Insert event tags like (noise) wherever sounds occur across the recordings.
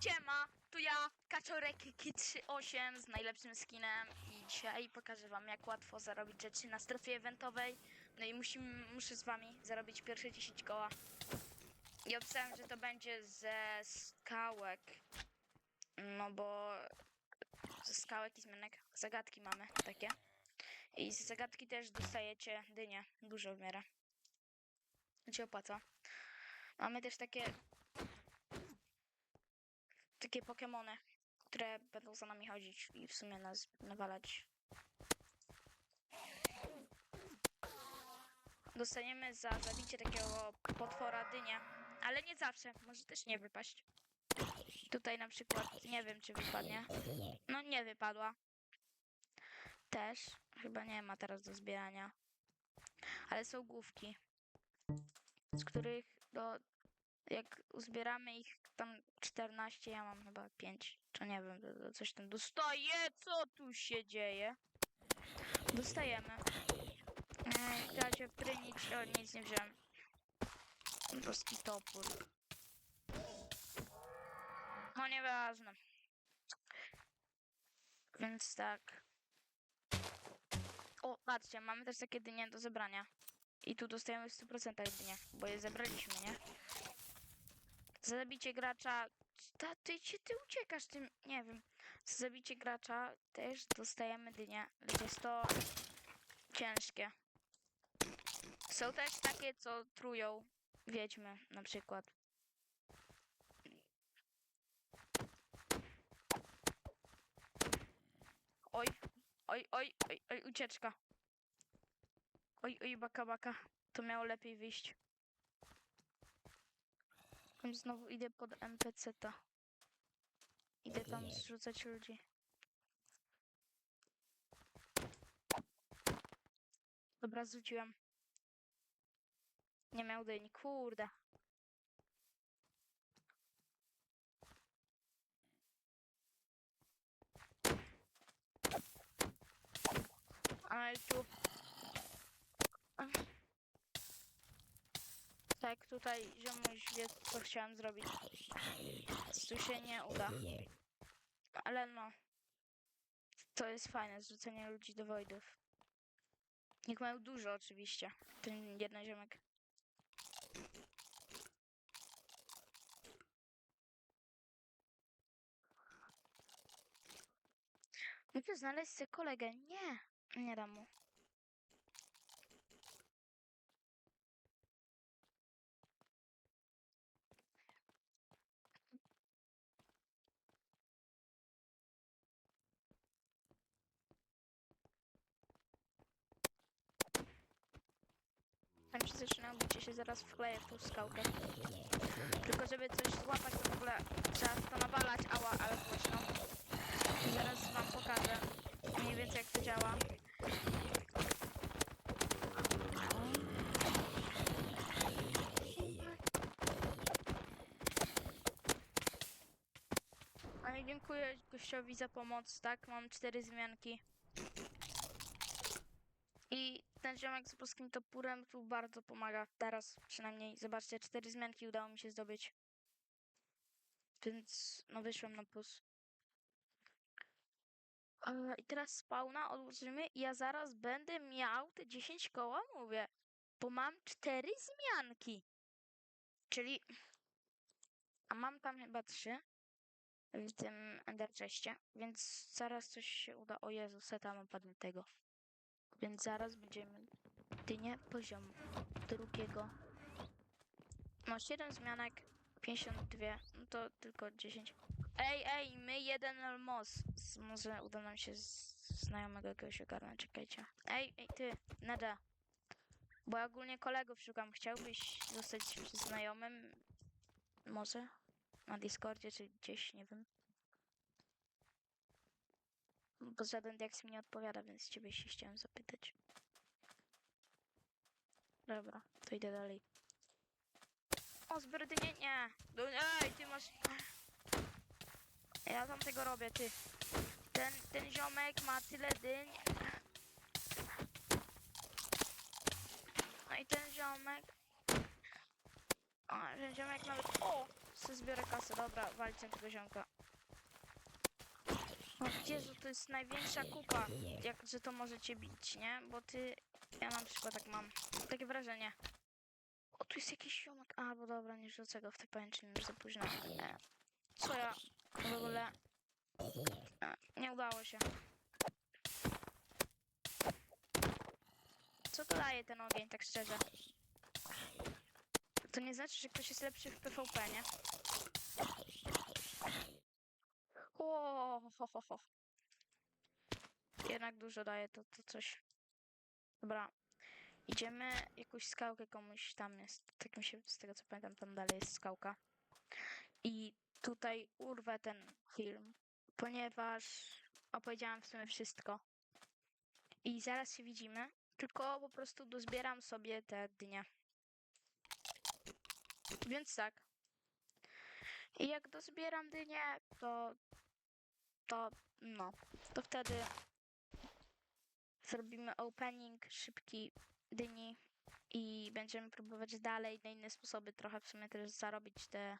Siema, tu ja, Kaczorek K38 z najlepszym skinem i dzisiaj pokażę wam jak łatwo zarobić rzeczy na strefie eventowej. No i musimy, muszę z wami zarobić pierwsze 10 koła. I obstawiam, że to będzie ze skałek. No bo ze skałek i zmianek zagadki mamy takie. I z zagadki też dostajecie dynie, dużo w miarę. Się opłaca. Mamy też takie takie Pokemony, które będą za nami chodzić i w sumie nas nawalać. Dostaniemy za zabicie takiego potwora dynię, ale nie zawsze, może też nie wypaść. Tutaj na przykład nie wiem czy wypadnie. No nie wypadła. Też chyba nie ma teraz do zbierania. Ale są główki, z których do jak uzbieramy ich tam 14, ja mam chyba 5, czy nie wiem, coś tam dostaję, co tu się dzieje? Dostajemy. Ej, trzeba się wtrynić, o nic nie wziąłem. Boski topór. No nieważne. Więc tak. O, patrzcie, mamy też takie dynie do zebrania. I tu dostajemy w 100% dynie, bo je zebraliśmy, nie? Za zabicie gracza. Ta, ty, ty, ty uciekasz tym. Nie wiem. Za zabicie gracza też dostajemy dynię. Lecz jest to ciężkie. Są też takie, co trują wiedźmy na przykład. Oj, oj, oj, oj, oj, ucieczka. Oj, oj, baka, baka. To miało lepiej wyjść. Tam znowu idę pod NPC-ta. Idę tam zrzucać ludzi. Dobra, zrzuciłem. Nie miał dyni, kurde. Ale tu... Tak, tutaj ziomuś wie, co chciałem zrobić. Tu się nie uda. Ale no. To jest fajne, zrzucenie ludzi do wojdów. Niech mają dużo oczywiście. Ten jeden ziomek. Muszę znaleźć sobie kolegę. Nie, nie dam mu. Zaczyna bicie się zaraz wkleję w tą skałkę. Tylko żeby coś złapać to w ogóle trzeba to nawalać, ała, ale głośno. Zaraz wam pokażę mniej więcej jak to działa. Ale dziękuję gościowi za pomoc, tak? Mam cztery zmianki. Ten ziomek z polskim topórem tu bardzo pomaga. Teraz przynajmniej, zobaczcie, cztery zmianki udało mi się zdobyć. Więc no wyszłem na plus. I teraz spawna odłożymy i ja zaraz będę miał te 10 koła, mówię. Bo mam cztery zmianki. Czyli... A mam tam chyba trzy w tym Ender więc zaraz coś się uda. O Jezu, seta mam padniętego. Więc zaraz będziemy dynię poziomu drugiego. No 7 zmianek, 52, no to tylko 10. Ej, ej, my jeden. Z- Może uda nam się znajomego jakiegoś ogarnąć, czekajcie. Ej, ej, ty, Neda. Bo ja ogólnie kolegów szukam. Chciałbyś zostać znajomym? Może? Na Discordzie czy gdzieś, nie wiem. Bo żaden Dex mi nie odpowiada, więc ciebie się chciałem zapytać. Dobra, to idę dalej. O, zbrydy nie, nie. No, Ej, ty masz... Ja tam tego robię, ty. Ten, ten ziomek ma tyle dyń. No i ten ziomek... O, ten ziomek nawet... O! Se zbiorę kasę, dobra, walcie tego ziomka. O Jezu, to jest największa kupa, jak, że to możecie bić, nie? Bo ty, ja na przykład tak mam, takie wrażenie. O, tu jest jakiś ziomek, a, bo dobra, nie rzucę go w te pajęczyny, już za późno. Co ja w ogóle... Nie udało się. Co to daje ten ogień, tak szczerze? To nie znaczy, że ktoś jest lepszy w PvP, nie? O, ho, ho, ho. Jednak dużo daje to, to coś. Dobra. Idziemy jakąś skałkę komuś tam jest. Tak mi się, z tego co pamiętam, tam dalej jest skałka. I tutaj urwę ten film, ponieważ opowiedziałam w sumie wszystko. I zaraz się widzimy, tylko po prostu dozbieram sobie te dnie. Więc tak. I jak dozbieram dynię, to to no, to wtedy zrobimy opening szybki dyni i będziemy próbować dalej na inne sposoby trochę w sumie też zarobić te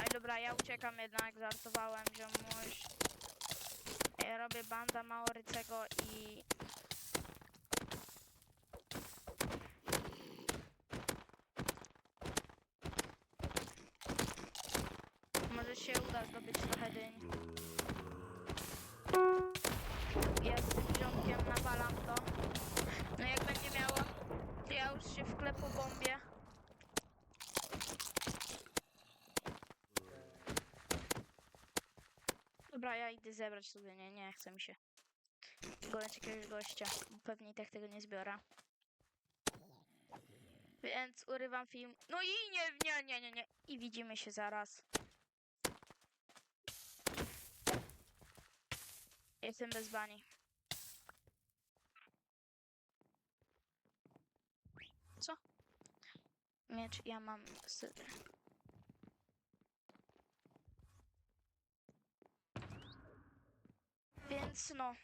Ej, dobra, ja uciekam jednak, żartowałem, ziomuś. Ja robię banda Maorycego i Może się uda zdobyć trochę dyń. Ja z tym ziomkiem nawalam to. No jak będzie miało, to ja już się wklepu bombie. Dobra, ja idę zebrać sobie, nie, nie chce mi się. Goleć jakiegoś gościa, bo pewnie i tak tego nie zbiorę. Więc urywam film. No i nie, nie, nie, nie, nie. I widzimy się zaraz. Jestem bez bani. Co? Miecz ja mam z... Więc no,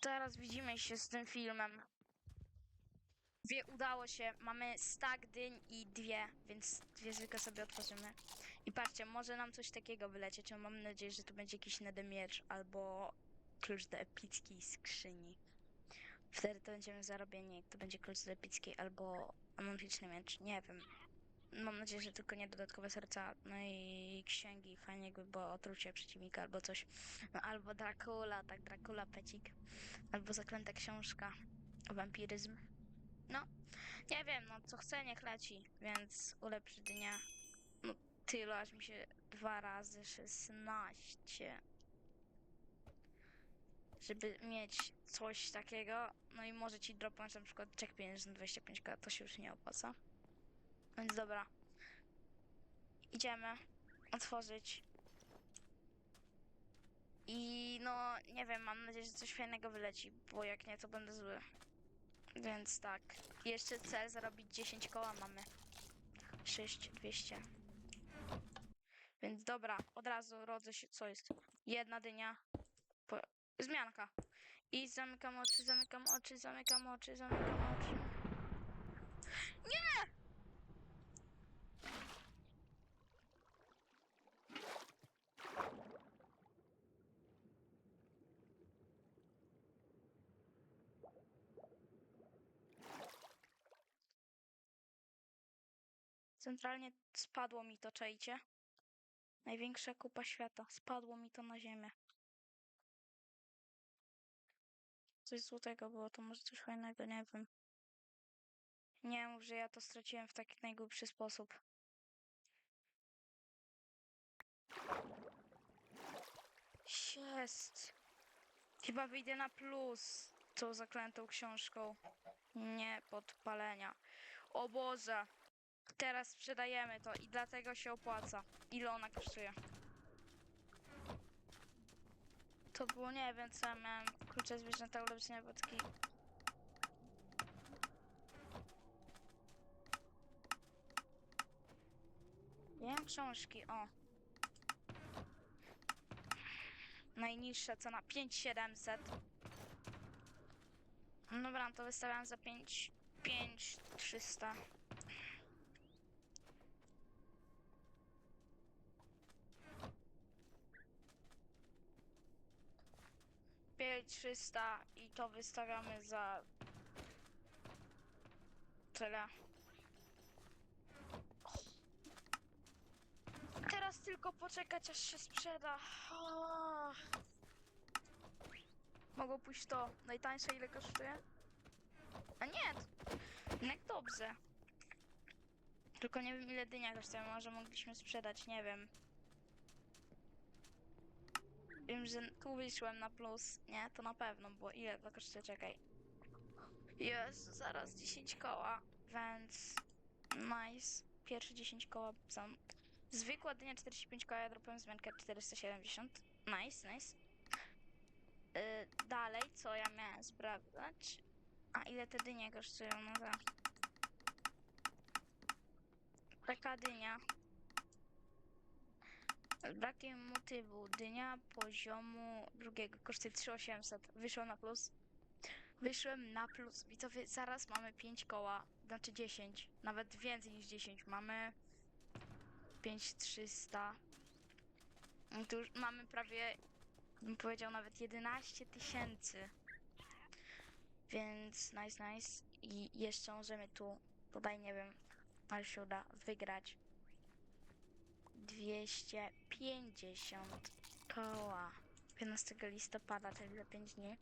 teraz widzimy się z tym filmem. Dwie udało się, mamy stack dyń i dwie, więc dwie zwykle sobie otworzymy. I patrzcie, może nam coś takiego wylecieć, mam nadzieję, że to będzie jakiś miecz albo klucz do epickiej skrzyni. Wtedy to będziemy zarobieni, to będzie klucz do epickiej albo amorficzny miecz, nie wiem. Mam nadzieję, że tylko nie dodatkowe serca, no i księgi, fajnie jakby było otrucie przeciwnika albo coś. No, albo Dracula, tak, Dracula pecik. Albo zaklęta książka, wampiryzm. No, nie wiem, no co chce, niech leci, więc ulepszy dnia. No, tylu, aż mi się dwa razy 16. Żeby mieć coś takiego, no i może ci dropnąć na przykład check pieniężny 25k, to się już nie opłaca. Więc dobra. Idziemy otworzyć. I no, nie wiem, mam nadzieję, że coś fajnego wyleci, bo jak nie, to będę zły. Więc tak. Jeszcze cel zarobić 10 koła mamy. 6200. Więc dobra, od razu rodzę się. Co jest? Jedna dynia. Po... Zmianka. I zamykam oczy, zamykam oczy, zamykam oczy, zamykam oczy. Nie! Centralnie spadło mi to, czajcie? Największa kupa świata. Spadło mi to na ziemię. Coś złotego było, to może coś fajnego, nie wiem. Nie mów, że ja to straciłem w taki najgłupszy sposób. Jest. Chyba wyjdę na plus tą zaklętą książką. Nie podpalenia. O Boże. Teraz sprzedajemy to i dlatego się opłaca. Ile ona kosztuje? To było nie wiem co ja miałem. Klucze zwierzęta ulepszenia wodki. Mam książki, o. Najniższa cena 5700. No Dobra, to wystawiam za 5, 5, 300. Pięć trzysta i to wystawiamy za tyle. Teraz tylko poczekać aż się sprzeda. O. Mogło pójść to najtańsze ile kosztuje? A nie, jednak dobrze. Tylko nie wiem ile dynia kosztuje, może mogliśmy sprzedać, nie wiem. Wiem, że tu wyszłem na plus. Nie, to na pewno, bo ile to kosztuje, czekaj. Jest, zaraz 10 koła, więc nice. Pierwsze 10 koła są. Zwykła dynia 45 koła, ja dropiłem zmiankę 470. Nice, nice. Y, dalej, co ja miałem sprawdzać? A ile te dynie kosztują? No tak. Taka dynia. Brakiem motywu. Dynia poziomu drugiego kosztuje 3800. Wyszłem na plus. Wyszłem na plus. Widzowie, zaraz mamy 5 koła. Znaczy 10. Nawet więcej niż 10. Mamy 5300. No Tu już mamy prawie, bym powiedział, nawet 11 tysięcy. Więc nice, nice. I jeszcze możemy tu, tutaj nie wiem, ale się uda wygrać 250 koła 15 listopada, czyli za 5 dni.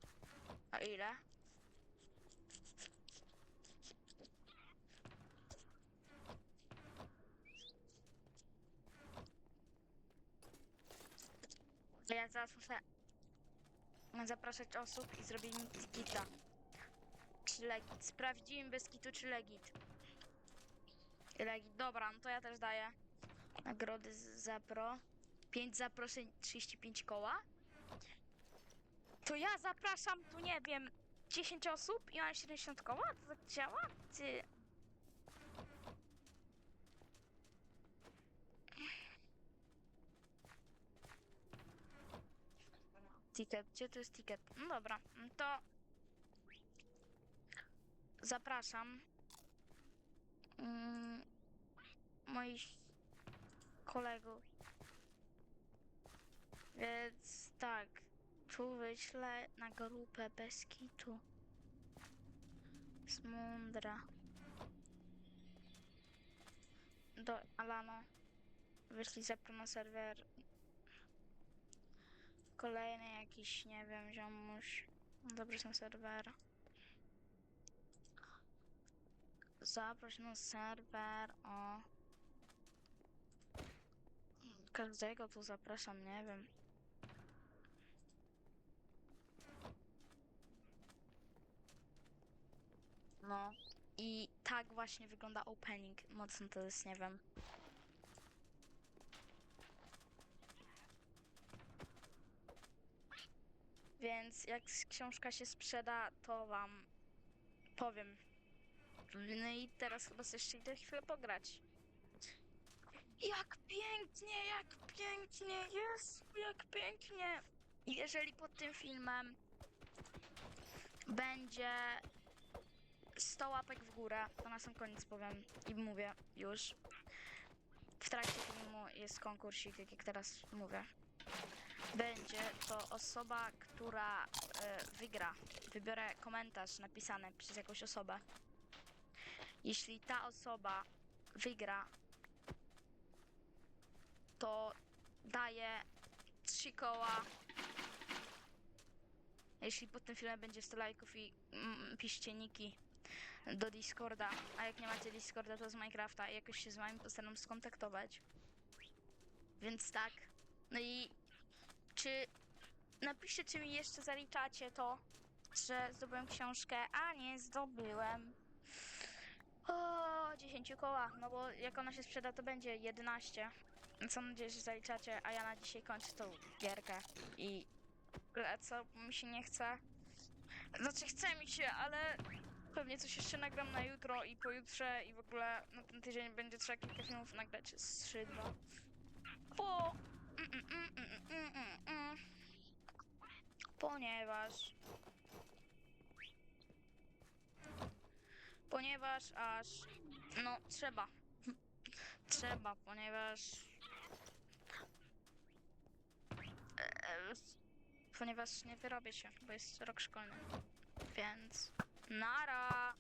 A ile? Ja zaraz muszę zapraszać osób i zrobię mi tikita. Czy legit? Sprawdzimy bez kitu czy legit. Legit, dobra, no to ja też daję. Nagrody z Zapro. 5 zaproszeń, 35 koła. To ja zapraszam, tu nie wiem, 10 osób i mam 70 koła? To tak działa? Ty. Ticket, gdzie to jest ticket? No dobra, no to zapraszam mm, moich kolegów. Więc tak, tu wyślę na grupę bez kitu. Z. Do Alano. Wyślij zapro na serwer. Kolejny jakiś, nie wiem, ziomuś. Dobrze na serwer. Zaproś na serwer, o. Każdego tu zapraszam, nie wiem. No. I tak właśnie wygląda opening. Mocno to jest, nie wiem. Więc jak książka się sprzeda, to wam powiem. No i teraz chyba sobie jeszcze idę chwilę pograć. Jak pięknie, jak pięknie, jest, jak pięknie. Jeżeli pod tym filmem będzie 100 łapek w górę, to na sam koniec powiem i mówię już. W trakcie filmu jest konkursik, jak teraz mówię. Będzie to osoba, która e, wygra. Wybiorę komentarz napisany przez jakąś osobę. Jeśli ta osoba wygra, to daję 3 koła. Jeśli pod tym filmem będzie 100 lajków i mm, piszcie niki do Discorda, a jak nie macie Discorda, to z Minecrafta i jakoś się z wami postaram skontaktować. Więc tak. No i czy napiszcie, czy mi jeszcze zaliczacie to, że zdobyłem książkę, a nie zdobyłem. O, 10 koła, no bo jak ona się sprzeda, to będzie 11. Mam nadzieję, że zaliczacie, a ja na dzisiaj kończę tą gierkę i lecę, bo mi się nie chce. Znaczy chce mi się, ale pewnie coś jeszcze nagram na jutro i pojutrze i w ogóle na ten tydzień będzie trzeba kilka filmów nagrać z 3, 2. Bo... Ponieważ ponieważ aż. No, trzeba. (laughs) Trzeba, ponieważ. E, Ponieważ nie wyrobię się, bo jest rok szkolny. Więc. Nara!